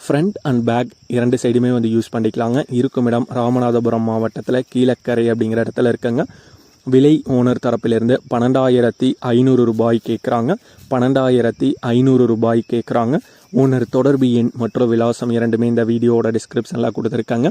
Front and back இரண்டு சைடுமே வந்து யூஸ் பண்ணிக்கலாங்க. இருக்கும் இடம் ராமநாதபுரம் மாவட்டத்தில் கீழக்கரை அப்படிங்கிற இடத்துல இருக்குங்க. விலை ஓனர் தரப்பிலிருந்து பன்னெண்டாயிரத்தி ஐநூறு ரூபாய் கேட்குறாங்க பன்னெண்டாயிரத்தி ஐநூறு ரூபாய் கேட்குறாங்க ஓனர் தொடர்பு எண் மற்றும் விலாசம் இரண்டுமே இந்த வீடியோவோட டிஸ்கிரிப்ஷனில் கொடுத்துருக்காங்க.